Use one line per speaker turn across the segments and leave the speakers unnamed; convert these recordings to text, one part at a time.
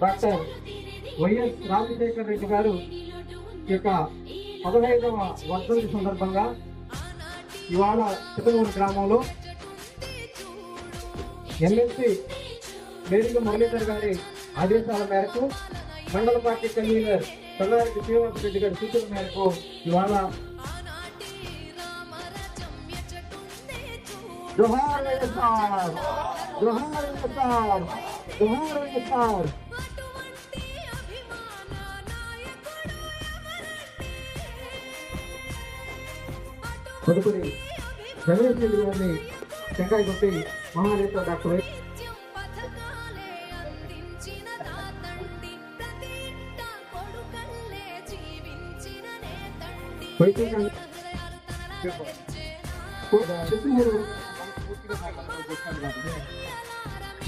Doctor YS Rajasekhara Reddy గారు యొక్క పదహైదవ వర్ధంతి సందర్భంగా ఇవాళ చిత్తూరు గ్రామంలో ఎమ్మెల్సీ మేడిక మురళీధర్ గారి ఆదేశాల మేరకు మండల పార్టీ కన్వీనర్ కల్లారెడ్డి శ్రీనివాస రెడ్డి గారి సూచన మేరకు ఇవాళ జోహార్ వైఎస్ఆర్ జోహార్ వైఎస్ఆర్ జోహార్ వైఎస్ఆర్ తదుపరి రమేష్ రెడ్డి గారిని టెంకాయ కొట్టి మహానేత డాక్టర్ వై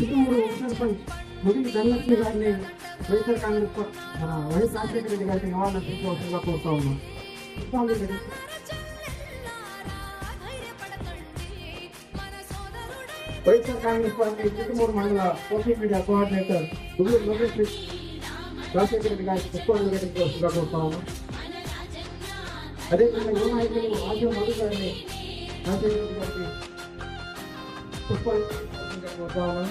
పథకాలే అందించిన తాతండి ప్రతిష్ట కొడుకల్లే జీవించిన నేతండి
వైకుంఠం చిత్తూరు చిత్తూరు ఉప సర్పంచ్ ముదిరి ధనలక్ష్మి గారిని వైఎస్ఆర్ కాంగ్రెస్ పా- మన వైఎస్ రాజశేఖర రెడ్డి గారికి నివాళులు తీసుకోవాల్సిందిగా కోరుతా ఉన్నాం పుష్పాంజలి ఘటించి వైఎస్ఆర్ కాంగ్రెస్ పార్టీ చిత్తూరు మండల social media coordinator Gudluru Lokesh Rajasekhara Reddy గారికి పుష్పాంజలి ఘటించవలసిందిగా కోరుతా ఉన్నాం అదేవిధంగా యువ నాయకులు రాజ్యం మధు గారిని రాజశేఖర రెడ్డి గారికి పుష్పాంజలి ఘటించవలసిందిగా కోరుతా ఉన్నాం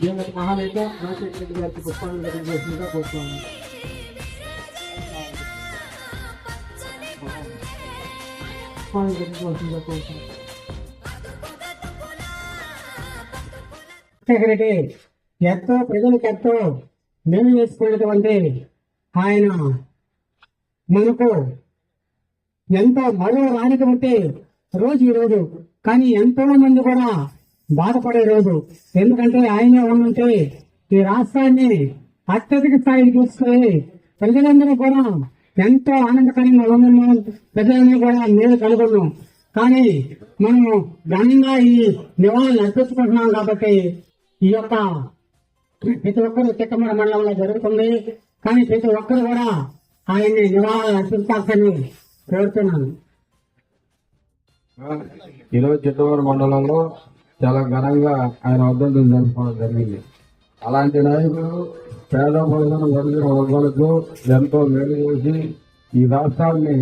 దివంగత మహానేత రాజశేఖర రెడ్డి గారికి పుష్పాంజలి ఘటించవలసిందిగా కోరుతా ఉన్నాం పుష్పాంజలి ఘటించవలసిందిగా కోరుతా ఉన్నాం ఎంతో ప్రజలకు ఎంతో మేలు చేసుకున్నటువంటి ఆయన మనకు ఎంతో మరో రానిటువంటి రోజు ఈరోజు కానీ ఎంతో మంది కూడా బాధపడే రోజు. ఎందుకంటే ఆయనే ఉండుంటే ఈ రాష్ట్రాన్ని అత్యధిక స్థాయికి తీసుకుని ప్రజలందరూ కూడా ఎంతో ఆనందకరంగా ఉన్నాము ప్రజలందరూ కూడా మేలు కలుగున్నాం కానీ మనము ఘనంగా ఈ నివాళులు అర్పించుకుంటున్నాం కాబట్టి ఈ యొక్క ప్రతి ఒక్కరు చిక్కమర మండలంలో జరుగుతుంది. కానీ ప్రతి ఒక్కరు కూడా ఆయన్ని నివాళులు అర్పించాల్సని కోరుతున్నాను.
ఈరోజు చిత్తూరు మండలంలో చాలా ఘనంగా ఆయన వర్ధంతులు జరుపుకోవడం జరిగింది. అలాంటి నాయకుడు పేద ప్రజలను వర్గిన వర్గాలకు ఎంతో మేలు చేసి ఈ రాష్ట్రాన్ని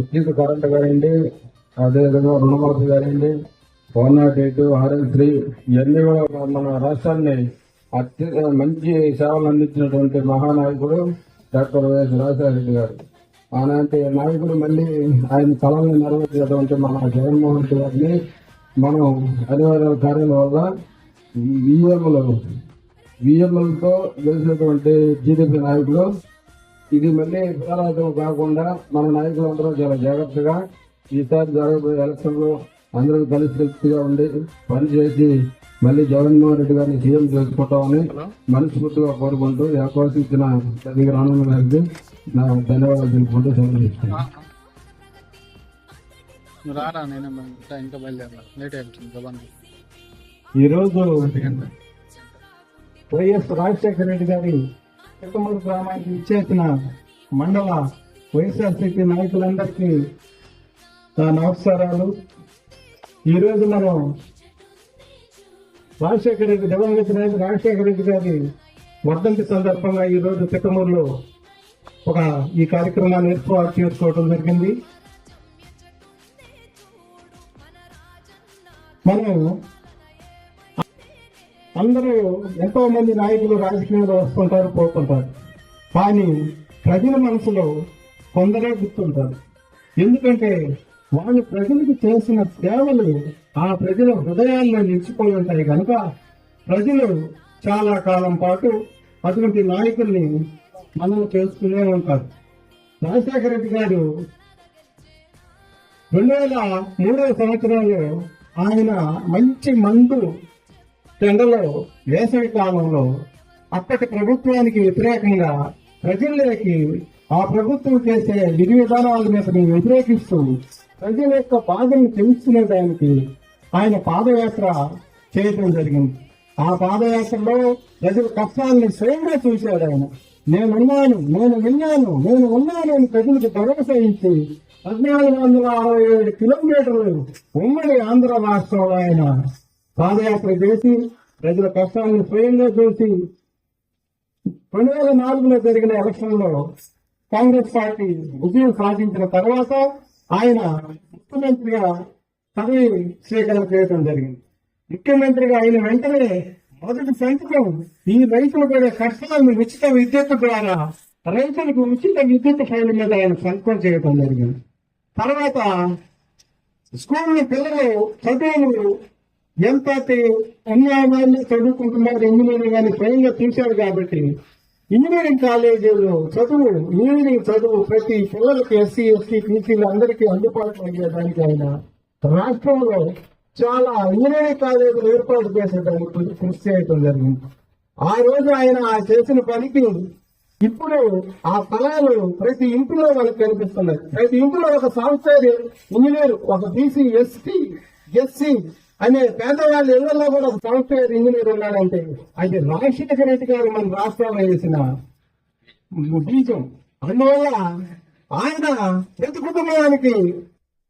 ఉచిత కరెంటు కానివ్వండి అదేవిధంగా రుణమాఫీ కానివ్వండి one nought eight RL three ఇవన్నీ కూడా మన రాష్ట్రాన్ని అత్యంత మంచి సేవలు అందించినటువంటి మహానాయకుడు డాక్టర్ వైఎస్ రాజశేఖరరెడ్డి గారు. అలాంటి నాయకుడు మళ్ళీ ఆయన కళలను నెరవేర్చేటువంటి మన జగన్మోహన్ రెడ్డి గారిని మనం అనివార్య కార్యాల వల్ల విఎంలు విఎంలతో గెలిచినటువంటి జీడీపీ నాయకులు. ఇది మళ్ళీ పునరావృతం కాకుండా మన నాయకులందరూ చాలా జాగ్రత్తగా ఈసారి జరగబోయే ఎలక్షన్లో అందరూ కలిసికట్టుగా ఉండి పనిచేసి మళ్ళీ జగన్మోహన్ రెడ్డి గారిని సీఎం చేసుకుంటామని మనస్ఫూర్తిగా కోరుకుంటూ అవకాశం ఇచ్చిన దగ్గర ఆనందం గారికి నా ధన్యవాదాలు తెలుపుకుంటూ సెలవు
రారా నేను ఇంకా బయలుదేరా లేట్ అవుతుంది గబాన్
ఈరోజు వైఎస్ రాజశేఖర రెడ్డి గారి చిత్తమూరు గ్రామానికి ఇచ్చేసిన మండల వైఎస్ఆర్సీపీ నాయకులందరికీ నా నమస్కారాలు. ఈరోజు మనం రాజశేఖర రెడ్డి దివంగత నాయకు రాజశేఖర రెడ్డి గారి వర్ధంతి సందర్భంగా ఈరోజు చిత్తమూరులో ఒక ఈ కార్యక్రమాన్ని ఏర్పాటు చేసుకోవడం జరిగింది. మనం అందరూ ఎంతో మంది నాయకులు రాజకీయంలో వస్తుంటారు పోతుంటారు. కానీ ప్రజల మనసులో కొందరే గుర్తుంటారు. ఎందుకంటే వాళ్ళు ప్రజలకు చేసిన సేవలు ఆ ప్రజల హృదయాల్లో నిలిచిపోయి ఉంటాయి కనుక ప్రజలు చాలా కాలం పాటు అటువంటి నాయకుల్ని మనం చేసుకునే ఉంటారు. రాజశేఖర రెడ్డి గారు రెండు వేల మూడవ సంవత్సరంలో ఆయన మంచి మందు
టెండలో వేసవి కాలంలో అప్పటి ప్రభుత్వానికి వ్యతిరేకంగా ప్రజల్లోకి ఆ ప్రభుత్వం చేసే విధి విధానాల మీద వ్యతిరేకిస్తూ ప్రజల యొక్క బాధను తెలుసుకునేదానికి ఆయన పాదయాత్ర చేయడం జరిగింది. ఆ పాదయాత్రలో ప్రజల కష్టాలను స్వయంగా చూశాడు ఆయన. నేనున్నాను నేను విన్నాను నేను ఉన్నాను అని ప్రజలకు భరోసా ఇచ్చి పద్నాలుగు వందల అరవై ఏడు కిలోమీటర్లు ఉమ్మడి ఆంధ్ర రాష్ట్రంలో ఆయన పాదయాత్ర చేసి ప్రజల కష్టాలను స్వయంగా చూసి రెండు వేల నాలుగులో జరిగిన ఎలక్షన్లో కాంగ్రెస్ పార్టీ విజయం సాధించిన తర్వాత ఆయన ముఖ్యమంత్రిగా పదవి స్వీకారం చేయడం జరిగింది. ముఖ్యమంత్రిగా అయిన వెంటనే మొదటి సంతకం ఈ రైతులు పడే కష్టాలను ఉచిత విద్యుత్ ద్వారా రైతులకు ఉచిత విద్యుత్ ఫైల్ మీద ఆయన సంతకం చేయడం జరిగింది. తర్వాత స్కూల్ పిల్లలు చదువులు ఎంత అన్యాయాన్ని చదువుకుంటున్నారు ఇంజనీరింగ్ అని స్వయంగా చూశారు కాబట్టి ఇంజనీరింగ్ కాలేజీలో చదువు ఇంజనీరింగ్ చదువు ప్రతి పిల్లలకి ఎస్సీ ఎస్టీ బీసీలు అందరికీ అందుబాటులో అయ్యేదానికి ఆయన రాష్ట్రంలో చాలా ఇంజనీరింగ్ కాలేజీలు ఏర్పాటు చేసేదానికి కృషి చేయడం జరిగింది. ఆ రోజు ఆయన చేసిన పనికి ఇప్పుడు ఆ ఫలాలు ప్రతి ఇంటిలో మనకు కనిపిస్తున్నాయి. ప్రతి ఇంటిలో ఒక సాఫ్ట్వేర్ ఇంజనీర్ ఒక బీసీ ఎస్టీ ఎస్సీ అనే పేదవాళ్ళ ఇళ్ళలో కూడా ఒక సాఫ్ట్వేర్ ఇంజనీర్ ఉన్నాడంటే అది రాజశేఖర రెడ్డి గారు మన రాష్ట్రంలో వేసిన బీజం అందువల్ల ఆయన ప్రతి కుటుంబానికి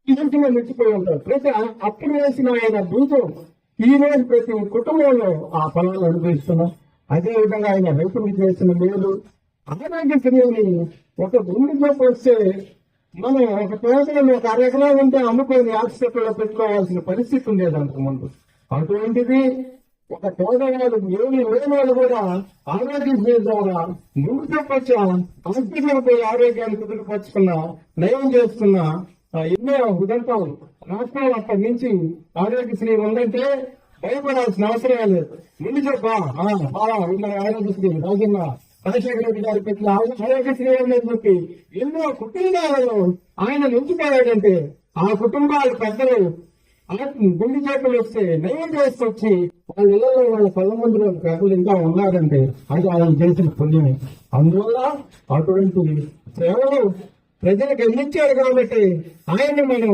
ఇంటిగా మెచ్చిపోయి ఉంటారు ప్రతి అప్పుడు వేసిన ఆయన బీజం ఈ రోజు ప్రతి కుటుంబంలో ఆ ఫలాలు అనుభవిస్తున్నాం. అదేవిధంగా ఆయన రైతులకు చేసిన మేలు ఆరోగ్యశ్రీని ఒక గుండె వస్తే మనం ఒక పేదలను ఒక అర ఉంటే అమ్ముకొని హాస్పిటల్లో పెట్టుకోవాల్సిన పరిస్థితి ఉండేది అంతకుముందు అటువంటిది ఒక పేదవాడు ఏమి లేనివాడు వాళ్ళు కూడా ఆరోగ్యశ్రీ ద్వారా గుండె వచ్చి పోయి ఆరోగ్యాన్ని కుదురుపరుచుకున్న నయం చేస్తున్న ఎన్నో ఉదంతాలు. రాష్ట్రాలు అక్కడి నుంచి ఆరోగ్యశ్రీ ఉందంటే భయపడాల్సిన అవసరం లేదు. ముందు చెప్పా ఆరోగ్యశ్రీ రాజన్న. రాజశేఖర రెడ్డి గారు పెట్టిన ఆరోగ్యశ్రీ ఉందని చెప్పి ఎన్నో కుటుంబాలలో ఆయన నిలిచిపోయాడంటే ఆ కుటుంబాల పెద్దలు ఆ గుండె చేపలు వస్తే నయం చేసుకొచ్చి వాళ్ళ ఇళ్ళలో వాళ్ళ పది మందిలో పెద్దలు ఇంకా ఉన్నారంటే అది ఆయన చేసిన పుణ్యమే అందువల్ల అటువంటి సేవలు ప్రజలకు అందించారు కాబట్టి ఆయన్ని మనం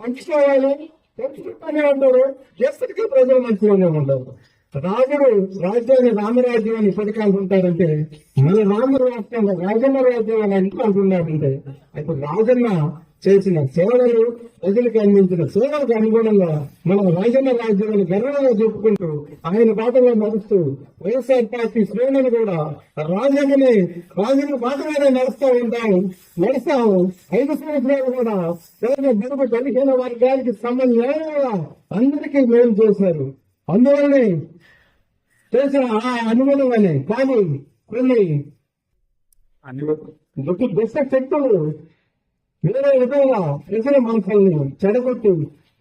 పంచుకోవాలి పంచుకుంటూనే ఉంటారు ఎప్పటికీ ప్రజలు మంచిగానే ఉండరు రాజుడు రాజ్యాన్ని రామరాజ్యం అని ఇప్పటికీ అంటుంటారంటే మన రామరాజ్యం రాజన్న రాజ్యం అని ఎందుకు అంటున్నారంటే? ఇప్పుడు రాజన్న చేసిన సేవలు ప్రజలకు అందించిన సేవలకు అనుగుణంగా మనం రాజన్న రాజ్యాన్ని గర్వంగా చెప్పుకుంటూ ఆయన బాటలో నడుస్తూ వైఎస్ఆర్ పార్టీ శ్రేణులు కూడా రాజన్నని రాజన్న బాట నడుస్తూ ఉంటాము నడుస్తాము. ఐదు సంవత్సరాలు కూడా పేద బడుగు బలిహీన వర్గానికి సంబంధం అందరికీ మేలు చేశారు. అందువల్లనే చేసిన ఆ అనుగుణమని కానీ కొన్ని దుఃఖ దుష్ట శక్తులు వేరే విధంగా ప్రజల మనసుల్ని చెడగొట్టి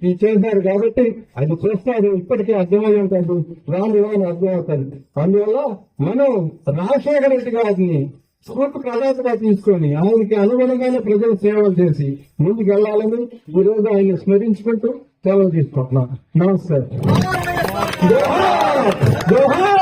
ఈ చేశారు కాబట్టి అది చూస్తారు. ఇప్పటికీ అర్థమై ఉంటుంది రాను రాను అర్థమవుతుంది. అందువల్ల మనం రాజశేఖర రెడ్డి గారిని స్ఫూర్తి ప్రదాతగా తీసుకొని ఆయనకి అనుగుణంగానే ప్రజలు సేవలు చేసి ముందుకు వెళ్ళాలని ఈ రోజు ఆయన స్మరించుకుంటూ సేవలు తీసుకుంటున్నాం. నమస్తే. జోహార్! జోహార్ వైఎస్ఆర్!